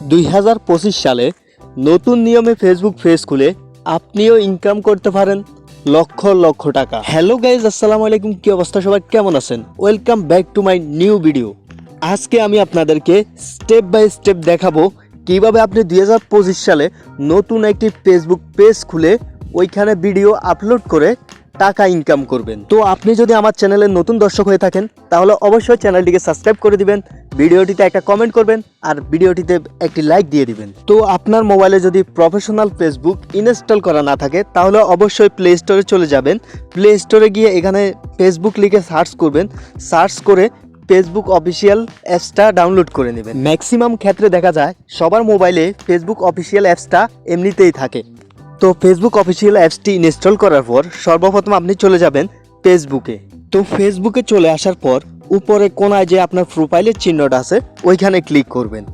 দুই হাজার পঁচিশ সালে নতুন নিয়মে ফেসবুক ফেজ খুলে আপনিও ইনকাম করতে পারেন লক্ষ লক্ষ টাকা। হ্যালো গাইজ আসসালামু আলাইকুম, কি অবস্থা সবাই? কেমন আছেন? Welcome back to my new video আজকে আমি আপনাদেরকে স্টেপ বাই স্টেপ দেখাবো কীভাবে আপনি দুই হাজার পঁচিশ সালে নতুন একটি ফেসবুক পেজ খুলে ওইখানে ভিডিও আপলোড করে টাকা ইনকাম করবেন। তো আপনি যদি আমার চ্যানেলের নতুন দর্শক হয়ে থাকেন, তাহলে অবশ্যই চ্যানেলটিকে সাবস্ক্রাইব করে দিবেন, ভিডিওটিতে একটা কমেন্ট করবেন, আর ভিডিওটিতে একটি লাইক দিয়ে দিবেন। তো আপনার মোবাইলে যদি প্রফেশনাল ফেসবুক ইনস্টল করা না থাকে, তাহলে অবশ্যই প্লে স্টোরে চলে যাবেন। প্লে স্টোরে গিয়ে এখানে ফেসবুক লিখে সার্চ করবেন। সার্চ করে ফেসবুক অফিসিয়াল অ্যাপসটা ডাউনলোড করে নেবেন। ম্যাক্সিমাম ক্ষেত্রে দেখা যায়, সবার মোবাইলে ফেসবুক অফিসিয়াল অ্যাপসটা এমনিতেই থাকে। তো ফেসবুক অফিসিয়াল অ্যাপসটি ইনস্টল করার পর সর্বপ্রথম আপনি চলে যাবেন ফেসবুকে তো ফেসবুকে চলে আসার পর উপরে কোনায় যে আপনার প্রোফাইলের চিহ্নটা আছে, ওইখানে ক্লিক করবেন।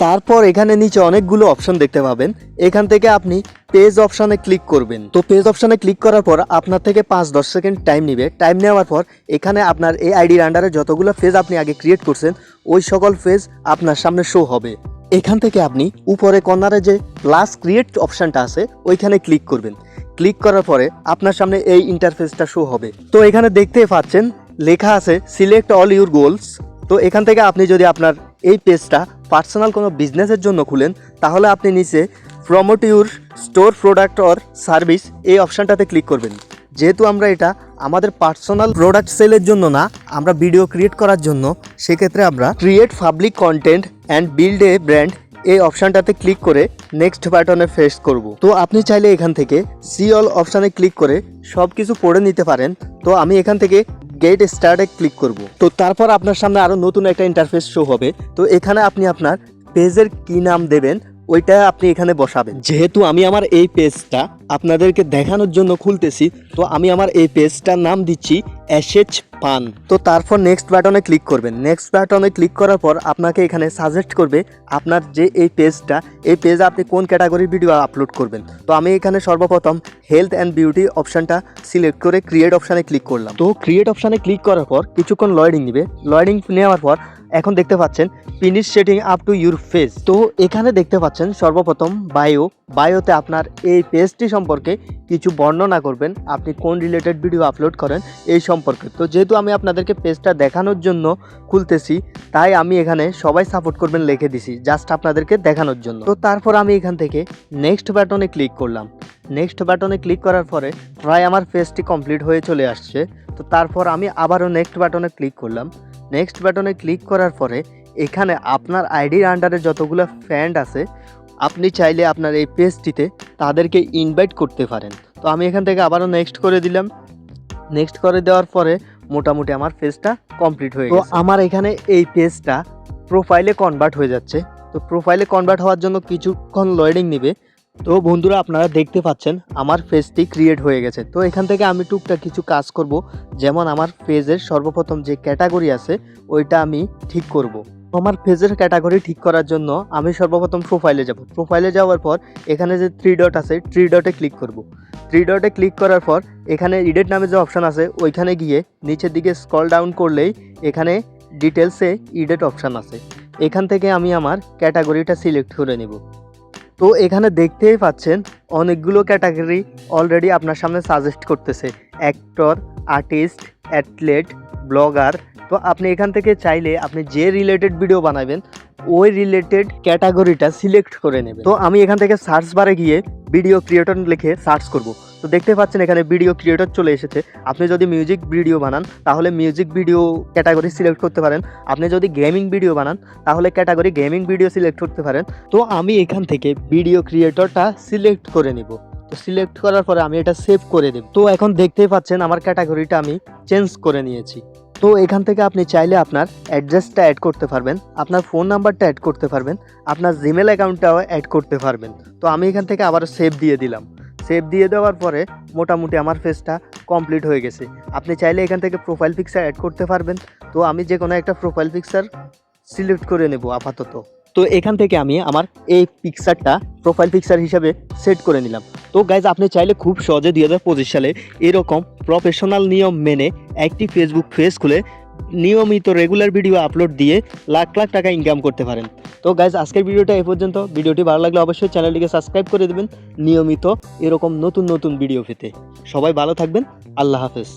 তারপর এখানে নিচে অনেকগুলো অপশন দেখতে পাবেন। এখান থেকে আপনি পেজ অপশানে ক্লিক করবেন। তো পেজ অপশানে ক্লিক করার পর আপনার থেকে পাঁচ দশ সেকেন্ড টাইম নেবে। টাইম নেওয়ার পর এখানে আপনার এই আইডির আন্ডারে যতগুলো পেজ আপনি আগে ক্রিয়েট করছেন, ওই সকল পেজ আপনার সামনে শো হবে। এখান থেকে আপনি উপরে কর্নারে যে প্লাস ক্রিয়েট অপশনটা আছে, ওইখানে ক্লিক করবেন। ক্লিক করার পরে আপনার সামনে এই ইন্টারফেসটা শো হবে। তো এখানে দেখতে পাচ্ছেন, লেখা আছে সিলেক্ট অল ইউর গোলস তো এখান থেকে আপনি যদি আপনার এই পেজটা পার্সোনাল কোনো বিজনেসের জন্য খুলেন, তাহলে আপনি নিচে promote your store product or service এই অপশানটাতে ক্লিক করবেন। যেহেতু আমরা এটা আমাদের পার্সোনাল প্রোডাক্ট সেলের জন্য না, আমরা ভিডিও ক্রিয়েট করার জন্য, সেক্ষেত্রে আমরা create public content and build a brand এই অপশানটাতে ক্লিক করে নেক্সট বাটনে ফেস করব। তো আপনি চাইলে এখান থেকে সি অল অপশানে ক্লিক করে সব কিছু পড়ে নিতে পারেন। তো আমি এখান থেকে গেট স্টার্টে ক্লিক করব। তো তারপর আপনার সামনে আরও নতুন একটা ইন্টারফেস শো হবে। তো এখানে আপনি আপনার পেজের কি নাম দেবেন ওইটা আপনি এখানে বসাবেন। যেহেতু আমি আমার এই পেজটা আপনাদেরকে দেখানোর জন্য খুলতেছি, তো আমি আমার এই পেজটার নাম দিচ্ছি অ্যাশেজ পান তো তারপর নেক্সট বাটনে ক্লিক করবেন। নেক্সট বাটনে ক্লিক করার পর আপনাকে এখানে সাজেস্ট করবে আপনার যে এই পেজটা এই পেজে আপনি কোন ক্যাটাগরির ভিডিও আপলোড করবেন। তো আমি এখানে সর্বপ্রথম হেলথ অ্যান্ড বিউটি অপশনটা সিলেক্ট করে ক্রিয়েট অপশানে ক্লিক করলাম। তো ক্রিয়েট অপশানে ক্লিক করার পর কিছুক্ষণ লয়েডিং নেবে লয়েডিং নেওয়ার পর এখন দেখতে পাচ্ছেন finish setting up to your face তো এখানে দেখতে পাচ্ছেন, সর্বপ্রথম বায়ো বায়োতে আপনার এই পেজটি সম্পর্কে কিছু বর্ণনা করবেন। আপনি কোন রিলেটেড ভিডিও আপলোড করেন এই সম্পর্কে। তো যেহেতু আমি আপনাদেরকে পেজটা দেখানোর জন্য খুলতেছি, তাই আমি এখানে সবাই সাপোর্ট করবেন লিখে দিছি জাস্ট আপনাদেরকে দেখানোর জন্য। তো তারপর আমি এখান থেকে নেক্সট বাটনে ক্লিক করলাম। নেক্সট বাটনে ক্লিক করার পরে প্রায় আমার পেজটি কমপ্লিট হয়ে চলে আসছে। তো তারপর আমি আবারও নেক্সট বাটনে ক্লিক করলাম। নেক্সট বাটনে ক্লিক করার পরে এখানে আপনার আইডির আন্ডারে যতগুলো ফ্যান্ড আছে আপনি চাইলে আপনার এই পেজটিতে তাদেরকে ইনভাইট করতে পারেন। তো আমি এখান থেকে আবারও নেক্সট করে দিলাম। নেক্সট করে দেওয়ার পরে মোটামুটি আমার পেজটা কমপ্লিট হয়ে গেছে। আমার এখানে এই পেজটা প্রোফাইলে কনভার্ট হয়ে যাচ্ছে। তো প্রোফাইলে কনভার্ট হওয়ার জন্য কিছুক্ষণ লোডিং নেবে। তো বন্ধুরা আপনারা দেখতে পাচ্ছেন, আমার ফেজটি ক্রিয়েট হয়ে গেছে। তো এখান থেকে আমি টুকটাক কিছু কাজ করব। যেমন আমার ফেজের সর্বপ্রথম যে ক্যাটাগরি আছে, ওইটা আমি ঠিক করব। আমার ফেজের ক্যাটাগরি ঠিক করার জন্য আমি সর্বপ্রথম প্রোফাইলে যাব। প্রোফাইলে যাওয়ার পর, এখানে যে থ্রি ডট আছে থ্রি ডটে ক্লিক করব। থ্রি ডটে ক্লিক করার পর, এখানে ইডেট নামে যে অপশান আছে, ওইখানে গিয়ে নিচের দিকে স্কল ডাউন করলেই এখানে ডিটেলসে ইডেট অপশান আছে। এখান থেকে আমি আমার ক্যাটাগরিটা সিলেক্ট করে নেব। তো এখানে দেখতেই পাচ্ছেন অনেকগুলো ক্যাটাগরি অলরেডি আপনার সামনে সাজেস্ট করতেছে। অ্যাক্টর আর্টিস্ট অ্যাথলেট ব্লগার তো আপনি এখান থেকে চাইলে আপনি যে রিলেটেড ভিডিও বানাবেন, ওই রিলেটেড ক্যাটাগরিটা সিলেক্ট করে নেবেন। তো আমি এখান থেকে সার্চ বারে গিয়ে ভিডিও ক্রিয়েটর লিখে সার্চ করব। তো দেখতে পাচ্ছেন এখানে ভিডিও ক্রিয়েটর চলে এসেছে। আপনি যদি মিউজিক ভিডিও বানান, তাহলে মিউজিক ভিডিও ক্যাটাগরি সিলেক্ট করতে পারেন। আপনি যদি গেমিং ভিডিও বানান, তাহলে ক্যাটাগরি গেমিং ভিডিও সিলেক্ট করতে পারেন। তো আমি এখান থেকে ভিডিও ক্রিয়েটরটা সিলেক্ট করে নিব। তো সিলেক্ট করার পরে আমি এটা সেভ করে দেব। তো এখন দেখতেই পাচ্ছেন আমার ক্যাটাগরিটা আমি চেঞ্জ করে নিয়েছি। তো এখান থেকে আপনি চাইলে আপনার অ্যাড্রেসটা অ্যাড করতে পারবেন, আপনার ফোন নাম্বারটা অ্যাড করতে পারবেন, আপনার জিমেল অ্যাকাউন্টটাও অ্যাড করতে পারবেন। তো আমি এখান থেকে আবার সেভ দিয়ে দিলাম। সেভ দিয়ে দেওয়ার পরে মোটামুটি আমার ফেসটা কমপ্লিট হয়ে গেছে। আপনি চাইলে এখান থেকে প্রোফাইল পিকচার অ্যাড করতে পারবেন। তো আমি যে কোনো একটা প্রোফাইল পিকচার সিলেক্ট করে নেব আপাতত। তো এখান থেকে আমি আমার এই পিকচারটা প্রোফাইল পিকচার হিসাবে সেট করে নিলাম। তো গাইজ আপনি চাইলে খুব সহজে দুই হাজার পঁচিশ সালে এরকম প্রফেশনাল নিয়ম মেনে একটি ফেসবুক পেজ খুলে নিয়মিত রেগুলার ভিডিও আপলোড দিয়ে লাখ লাখ টাকা ইনকাম করতে পারেন। তো গাইজ আজকের ভিডিওটা এ পর্যন্ত। ভিডিওটি ভালো লাগলে অবশ্যই চ্যানেলটিকে সাবস্ক্রাইব করে দেবেন নিয়মিত এরকম নতুন নতুন ভিডিও পেতে। সবাই ভালো থাকবেন। আল্লাহ হাফেজ।